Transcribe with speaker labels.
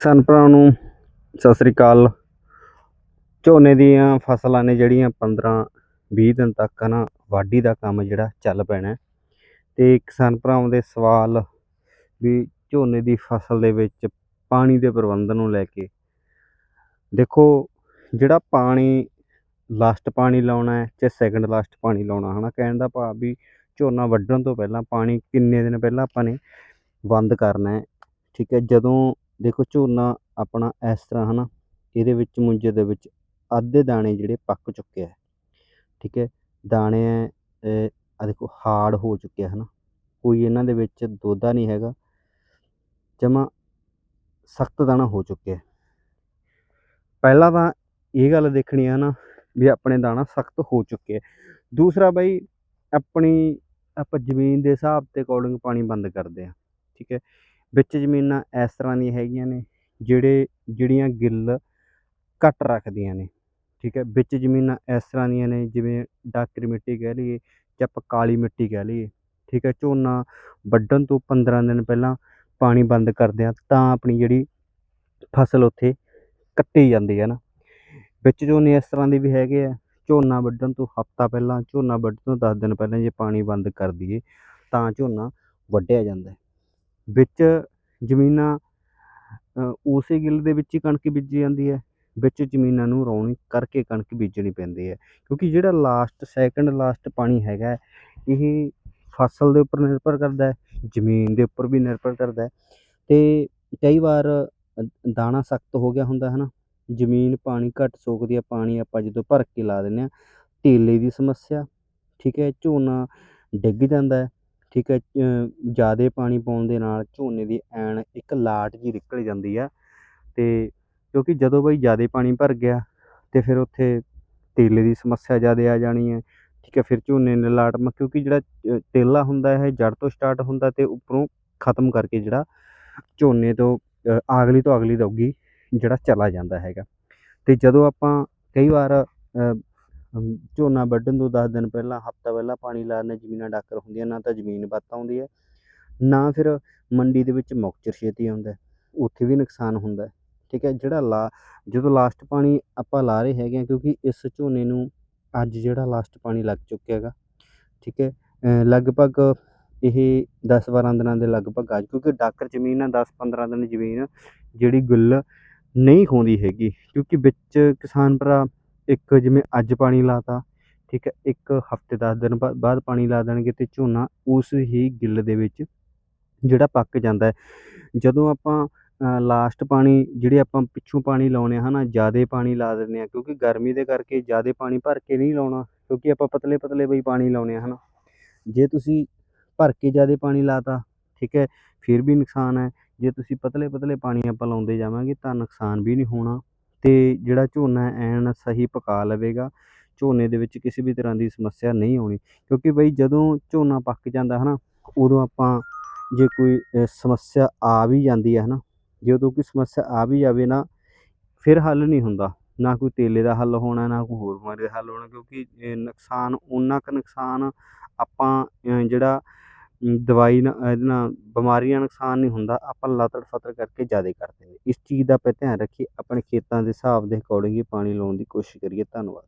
Speaker 1: ਕਿਸਾਨ ਭਰਾਵਾਂ ਨੂੰ ਸਤਿ ਸ੍ਰੀ ਅਕਾਲ। ਝੋਨੇ ਦੀਆਂ ਫਸਲਾਂ ਨੇ ਜਿਹੜੀਆਂ 15 20 ਦਿਨ ਤੱਕ ਨਾ ਵਾਢੀ ਦਾ ਕੰਮ ਜਿਹੜਾ ਚੱਲ ਪੈਣਾ ਹੈ। ਤੇ ਕਿਸਾਨ ਭਰਾਵਾਂ ਦੇ ਸਵਾਲ ਵੀ ਝੋਨੇ ਦੀ ਫਸਲ ਦੇ ਵਿੱਚ ਪਾਣੀ ਦੇ ਪ੍ਰਬੰਧਨ ਨੂੰ ਲੈ ਕੇ। ਦੇਖੋ, ਜਿਹੜਾ ਪਾਣੀ ਲਾਸਟ ਪਾਣੀ ਲਾਉਣਾ ਹੈ ਜਾਂ ਸੈਕੰਡ ਲਾਸਟ ਪਾਣੀ ਲਾਉਣਾ ਹਨਾ, ਕਹਿਣ ਦਾ ਭਾਵ ਵੀ ਝੋਨਾ ਵੱਢਣ ਤੋਂ ਪਹਿਲਾਂ ਪਾਣੀ ਕਿੰਨੇ ਦਿਨ ਪਹਿਲਾਂ ਆਪਾਂ ਨੇ ਬੰਦ ਕਰਨਾ ਹੈ। ਠੀਕ ਹੈ, ਜਦੋਂ ਦੇਖੋ ਝੋਨਾ ਆਪਣਾ ਇਸ ਤਰ੍ਹਾਂ ਹੈ ਨਾ ਇਹਦੇ ਵਿੱਚ ਮੁੰਜੇ ਦੇ ਵਿੱਚ ਅੱਧੇ ਦਾਣੇ ਜਿਹੜੇ ਪੱਕ ਚੁੱਕੇ ਆ, ਠੀਕ ਹੈ, ਦਾਣੇ ਆ ਦੇਖੋ ਹਾਰਡ ਹੋ ਚੁੱਕੇ ਹੈ ਨਾ ਕੋਈ ਇਹਨਾਂ ਦੇ ਵਿੱਚ ਦੋਦਾ ਨਹੀਂ ਹੈਗਾ, ਜਮਾ ਸਖਤ ਦਾਣਾ ਹੋ ਚੁੱਕਿਆ ਪਹਿਲਾਂ ਤਾਂ ਇਹ ਗੱਲ ਦੇਖਣੀ ਹੈ ਨਾ ਵੀ ਆਪਣੇ ਦਾਣਾ ਸਖਤ ਹੋ ਚੁੱਕੇ ਆ, ਦੂਸਰਾ ਬਾਈ ਆਪਣੀ, ਆਪਾਂ ਜ਼ਮੀਨ ਦੇ ਹਿਸਾਬ ਤੇ ਅਕੋਰਡਿੰਗ ਪਾਣੀ ਬੰਦ ਕਰਦੇ ਆ, ਠੀਕ ਹੈ ਵਿੱਚ ਜ਼ਮੀਨਾਂ ਇਸ ਤਰ੍ਹਾਂ ਦੀਆਂ ਹੈਗੀਆਂ ਨੇ, ਜਿਹੜੇ, ਜਿਹੜੀਆਂ ਗਿੱਲ ਘੱਟ ਰੱਖਦੀਆਂ ਨੇ, ਠੀਕ ਹੈ? ਵਿੱਚ ਜ਼ਮੀਨਾਂ ਇਸ ਤਰ੍ਹਾਂ ਦੀਆਂ ਨੇ, ਜਿਵੇਂ ਡਾਕਰ ਮਿੱਟੀ ਕਹਿ ਲਈਏ ਜਾਂ ਆਪਾਂ ਕਾਲੀ ਮਿੱਟੀ ਕਹਿ ਲਈਏ, ਠੀਕ ਹੈ? ਝੋਨਾ ਵੱਢਣ ਤੋਂ 15 ਦਿਨ ਪਹਿਲਾਂ ਪਾਣੀ ਬੰਦ ਕਰਦੇ ਹਾਂ, ਤਾਂ ਆਪਣੀ ਜਿਹੜੀ ਫਸਲ ਉੱਥੇ ਕੱਟੀ ਜਾਂਦੀ ਹੈ ਨਾ। ਵਿੱਚ ਝੋਨੇ ਇਸ ਤਰ੍ਹਾਂ ਦੇ ਵੀ ਹੈਗੇ ਆ, ਝੋਨਾ ਵੱਢਣ ਤੋਂ ਹਫਤਾ ਪਹਿਲਾਂ, ਝੋਨਾ ਵੱਢਣ ਤੋਂ 10 ਦਿਨ ਪਹਿਲਾਂ ਜੇ ਪਾਣੀ ਬੰਦ ਕਰ ਦਈਏ, ਤਾਂ ਝੋਨਾ ਵੱਢਿਆ ਜਾਂਦਾ ਵਿੱਚ ਜ਼ਮੀਨਾਂ ਉਸੇ ਗਿੱਲ ਦੇ ਵਿੱਚ ਹੀ ਕਣਕ ਬੀਜੀ ਜਾਂਦੀ ਹੈ। ਵਿੱਚ ਜ਼ਮੀਨਾਂ ਨੂੰ ਰੌਣੀ ਕਰਕੇ ਕਣਕ ਬੀਜਣੀ ਪੈਂਦੀ ਹੈ। ਕਿਉਂਕਿ ਜਿਹੜਾ ਲਾਸਟ ਸੈਕਿੰਡ ਲਾਸਟ ਪਾਣੀ ਹੈਗਾ, ਇਹ ਫਸਲ ਦੇ ਉੱਪਰ ਨਿਰਭਰ ਕਰਦਾ ਜ਼ਮੀਨ ਦੇ ਉੱਪਰ ਵੀ ਨਿਰਭਰ ਕਰਦਾ ਅਤੇ ਕਈ ਵਾਰ ਦਾਣਾ ਸਖਤ ਹੋ ਗਿਆ ਹੁੰਦਾ ਹੈ ਨਾ ਜ਼ਮੀਨ ਪਾਣੀ ਘੱਟ ਸੋਖਦੀ ਆ ਪਾਣੀ ਆਪਾਂ ਜਦੋਂ ਭਰ ਕੇ ਲਾ ਦਿੰਦੇ ਹਾਂ ਟੇਲੇ ਦੀ ਸਮੱਸਿਆ, ਠੀਕ ਹੈ? ਝੋਨਾ ਡਿੱਗ ਜਾਂਦਾ ਠੀਕ ਹੈ ਜ਼ਿਆਦਾ ਪਾਣੀ ਪਾਉਣ ਦੇ ਨਾਲ ਝੋਨੇ ਦੀ ਐਨ ਇੱਕ ਲਾਟ ਜਿਹੀ ਨਿਕਲ ਜਾਂਦੀ ਆ ਅਤੇ ਕਿਉਂਕਿ ਜਦੋਂ ਬਈ ਜ਼ਿਆਦਾ ਪਾਣੀ ਭਰ ਗਿਆ ਤੇ ਫਿਰ ਉੱਥੇ ਤੇਲੇ ਦੀ ਸਮੱਸਿਆ ਜ਼ਿਆਦਾ ਆ ਜਾਣੀ ਹੈ, ਠੀਕ ਹੈ, ਫਿਰ ਝੋਨੇ ਨੇ ਲਾਟ ਮ, ਕਿਉਂਕਿ ਜਿਹੜਾ ਤੇਲਾ ਹੁੰਦਾ ਇਹ ਜੜ ਤੋਂ ਸਟਾਰਟ ਹੁੰਦਾ ਅਤੇ ਉੱਪਰੋਂ ਖਤਮ ਕਰਕੇ ਜਿਹੜਾ ਝੋਨੇ ਤੋਂ ਅਗਲੀ ਤੋਂ ਅਗਲੀ ਦੌਗੀ ਜਿਹੜਾ ਚਲਾ ਜਾਂਦਾ ਹੈਗਾ। ਅਤੇ ਜਦੋਂ ਆਪਾਂ ਕਈ ਵਾਰ ਝੋਨਾ ਵੱਢਣ ਤੋਂ 10 ਦਿਨ ਪਹਿਲਾਂ, ਹਫਤਾ ਪਹਿਲਾਂ ਪਾਣੀ ਲਾ ਦਿੰਦੇ ਜ਼ਮੀਨਾਂ ਡਾਕਰ ਹੁੰਦੀਆਂ, ਨਾ ਤਾਂ ਜ਼ਮੀਨ ਵੱਧ ਆਉਂਦੀ ਹੈ, ਨਾ ਫਿਰ ਮੰਡੀ ਦੇ ਵਿੱਚ ਮੌਕਚਰ ਛੇਤੀ ਆਉਂਦਾ ਉੱਥੇ ਵੀ ਨੁਕਸਾਨ ਹੁੰਦਾ ਠੀਕ ਹੈ, ਜਿਹੜਾ ਲਾ, ਜਦੋਂ ਲਾਸਟ ਪਾਣੀ ਆਪਾਂ ਲਾ ਰਹੇ ਹੈਗੇ ਹਾਂ, ਕਿਉਂਕਿ ਇਸ ਝੋਨੇ ਨੂੰ ਅੱਜ ਜਿਹੜਾ ਲਾਸਟ ਪਾਣੀ ਲੱਗ ਚੁੱਕਿਆ ਹੈਗਾ, ਠੀਕ ਹੈ ਲਗਭਗ ਇਹ 10 12 ਦਿਨਾਂ ਦੇ ਲਗਭਗ ਆ ਕਿਉਂਕਿ ਡਾਕਰ ਜ਼ਮੀਨ ਆ 10 15 ਦਿਨ ਜ਼ਮੀਨ, ਜਿਹੜੀ ਗੁੱਲ ਨਹੀਂ ਖੋਂਦੀ ਹੈਗੀ, ਕਿਉਂਕਿ ਵਿੱਚ ਕਿਸਾਨ ਭਰਾ ਇੱਕ ਜਿਵੇਂ ਅੱਜ ਪਾਣੀ ਲਾਤਾ ਠੀਕ ਹੈ, ਇੱਕ ਹਫ਼ਤੇ 10 ਦਿਨ ਬਾਅਦ ਪਾਣੀ ਲਾ ਦੇਣਗੇ ਤੇ ਝੋਨਾ ਉਸ ਹੀ ਗਿੱਲ ਦੇ ਵਿੱਚ ਜਿਹੜਾ ਪੱਕ ਜਾਂਦਾ ਜਦੋਂ ਆਪਾਂ ਲਾਸਟ ਪਾਣੀ ਜਿਹੜੇ ਆਪਾਂ ਪਿੱਛੋਂ ਪਾਣੀ ਲਾਉਣੇ ਹਨਾ, ਜ਼ਿਆਦਾ ਪਾਣੀ ਲਾ ਦਿੰਦੇ ਆ ਕਿਉਂਕਿ ਗਰਮੀ ਦੇ ਕਰਕੇ ਜ਼ਿਆਦਾ ਪਾਣੀ ਭਰ ਕੇ ਨਹੀਂ ਲਾਉਣਾ, ਕਿਉਂਕਿ ਆਪਾਂ ਪਤਲੇ ਪਤਲੇ ਬਈ ਪਾਣੀ ਲਾਉਣੇ ਆ ਹਨਾ। ਜੇ ਤੁਸੀਂ ਭਰ ਕੇ ਜ਼ਿਆਦਾ ਪਾਣੀ ਲਾਤਾ ਠੀਕ ਹੈ, ਫਿਰ ਵੀ ਨੁਕਸਾਨ ਹੈ। ਜੇ ਤੁਸੀਂ ਪਤਲੇ ਪਤਲੇ ਪਾਣੀ ਆਪਾਂ ਲਾਉਂਦੇ ਜਾਵਾਂਗੇ ਤਾਂ ਨੁਕਸਾਨ ਵੀ ਨਹੀਂ ਹੋਣਾ। ਤੇ ਜਿਹੜਾ ਝੋਨਾ ਐਨ ਸਹੀ ਪਕਾ ਲਵੇਗਾ। ਝੋਨੇ ਦੇ ਵਿੱਚ ਕਿਸੇ ਵੀ ਤਰ੍ਹਾਂ ਦੀ ਸਮੱਸਿਆ ਨਹੀਂ ਆਉਣੀ, ਕਿਉਂਕਿ ਬਈ ਜਦੋਂ ਝੋਨਾ ਪੱਕ ਜਾਂਦਾ ਹੈ ਨਾ ਉਦੋਂ ਆਪਾਂ ਜੇ ਕੋਈ ਸਮੱਸਿਆ ਆ ਵੀ ਜਾਂਦੀ ਹੈ ਹਨਾ ਜਦੋਂ ਕੋਈ ਸਮੱਸਿਆ ਆ ਵੀ ਜਾਵੇ ਨਾ, ਫਿਰ ਹੱਲ ਨਹੀਂ ਹੁੰਦਾ। ਨਾ ਕੋਈ ਤੇਲੇ ਦਾ ਹੱਲ ਹੋਣਾ, ਨਾ ਕੋਈ ਹੋਰ ਬਿਮਾਰੀ ਦਾ ਹੱਲ ਹੋਣਾ, ਕਿਉਂਕਿ ਨੁਕਸਾਨ ਉਨਾ ਕੁ ਨੁਕਸਾਨ ਆਪਾਂ ਜਿਹੜਾ ਦਵਾਈ ਨਾ, ਇਹਦੇ ਨਾਲ ਬਿਮਾਰੀਆਂ ਨੁਕਸਾਨ ਨਹੀਂ ਹੁੰਦਾ, ਆਪਾਂ ਲਤੜ ਫਤੜ ਕਰਕੇ ਜ਼ਿਆਦਾ ਕਰਦੇ ਨੇ ਇਸ ਚੀਜ਼ ਦਾ ਆਪਾਂ ਧਿਆਨ ਰੱਖੀਏ, ਆਪਣੇ ਖੇਤਾਂ ਦੇ ਹਿਸਾਬ ਦੇ ਅਕੋਰਡਿੰਗ ਹੀ ਪਾਣੀ ਲਾਉਣ ਦੀ ਕੋਸ਼ਿਸ਼ ਕਰੀਏ। ਧੰਨਵਾਦ।